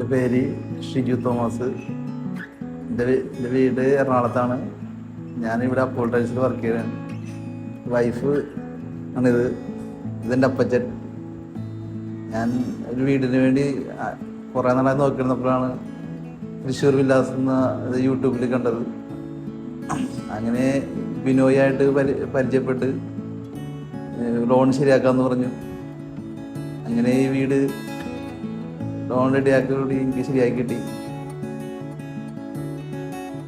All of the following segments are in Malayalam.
എന്റെ പേര് ഷിജു തോമസ്. എന്റെ എന്റെ വീട് എറണാകുളത്താണ്. ഞാനിവിടെ അപ്പോൾ ടൈൽസിൽ വർക്ക് ചെയ്യുകയാണ് വൈഫ് ആണിത്. ഇതെന്റെ അപ്പച്ചൻ. ഞാൻ ഒരു വീടിന് വേണ്ടി കുറേ നാളായി നോക്കിയിരുന്നപ്പോഴാണ് തൃശ്ശൂർ വില്ലാസ് എന്ന യൂട്യൂബിൽ കണ്ടത്. അങ്ങനെ ബിനോയായിട്ട് പരി പരിചയപ്പെട്ട് ലോൺ ശരിയാക്കാമെന്ന് പറഞ്ഞു. അങ്ങനെ ഈ വീട് ലോൺ റെഡിയാക്കി എനിക്ക് ശരിയാക്കി കിട്ടി.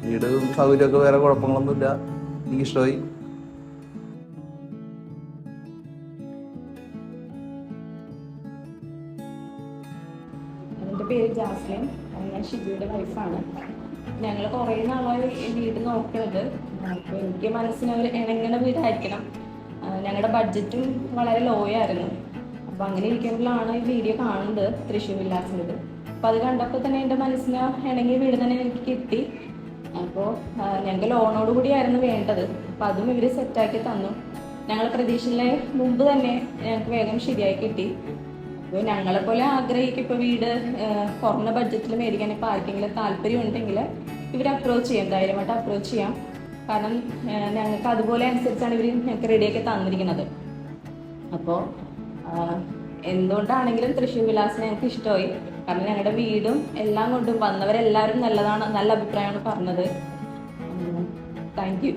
വീട് സൗകര്യമൊക്കെ വേറെ കുഴപ്പങ്ങളൊന്നുമില്ല. എനിക്ക് ഇഷ്ടമായി. എന്റെ പേര് ജാസ്ലിൻ ഞാൻ ഷിജുവിന്റെ വൈഫാണ്. ഞങ്ങൾ കുറേ നാളായി വീട് നോക്കുന്നത്. അപ്പോൾ എനിക്ക് മനസ്സിന് ഒരു ഇണങ്ങണ വീടായിരിക്കണം ഞങ്ങളുടെ ബഡ്ജറ്റും വളരെ ലോ ആയിരുന്നു. അപ്പോൾ അങ്ങനെ ഇരിക്കുമ്പോഴാണ് ഈ വീഡിയോ കാണുന്നത് തൃശ്ശൂർ വില്ലാസിന്റെ അപ്പോൾ അത് കണ്ടപ്പോൾ തന്നെ എന്റെ മനസ്സിന് ഇണങ്ങിയ വീട് തന്നെ എനിക്ക് കിട്ടി. അപ്പോൾ ഞങ്ങൾക്ക് ലോണോട് കൂടിയായിരുന്നു വേണ്ടത്. അപ്പോൾ അതും ഇവർ സെറ്റാക്കി തന്നു. ഞങ്ങൾ പ്രതീക്ഷയിലെ മുമ്പ് തന്നെ ഞങ്ങൾക്ക് വേഗം ശരിയായി കിട്ടി. അപ്പോൾ ഞങ്ങളെ പോലെ ആഗ്രഹിക്കും ഇപ്പോൾ വീട് കുറഞ്ഞ ബഡ്ജറ്റിൽ മേടിക്കാൻ ഇപ്പോൾ ആർക്കെങ്കിലും താല്പര്യം ഉണ്ടെങ്കിൽ ഇവർ അപ്രോച്ച് ചെയ്യാം. ധൈര്യമായിട്ട് അപ്രോച്ച് ചെയ്യാം. കാരണം ഞങ്ങൾക്ക് അതുപോലെ അനുസരിച്ചാണ് ഇവർ ഞങ്ങൾക്ക് റെഡിയാക്കി തന്നിരിക്കുന്നത്. അപ്പോൾ എന്തുകൊണ്ടാണെങ്കിലും തൃശ്ശൂർ വിലാസം ഞങ്ങൾക്ക് ഇഷ്ടമായി. കാരണം ഞങ്ങളുടെ വീടും എല്ലാം കൊണ്ടും വന്നവരെല്ലാവരും നല്ലതാണ് നല്ല അഭിപ്രായമാണ് പറഞ്ഞത്. Thank you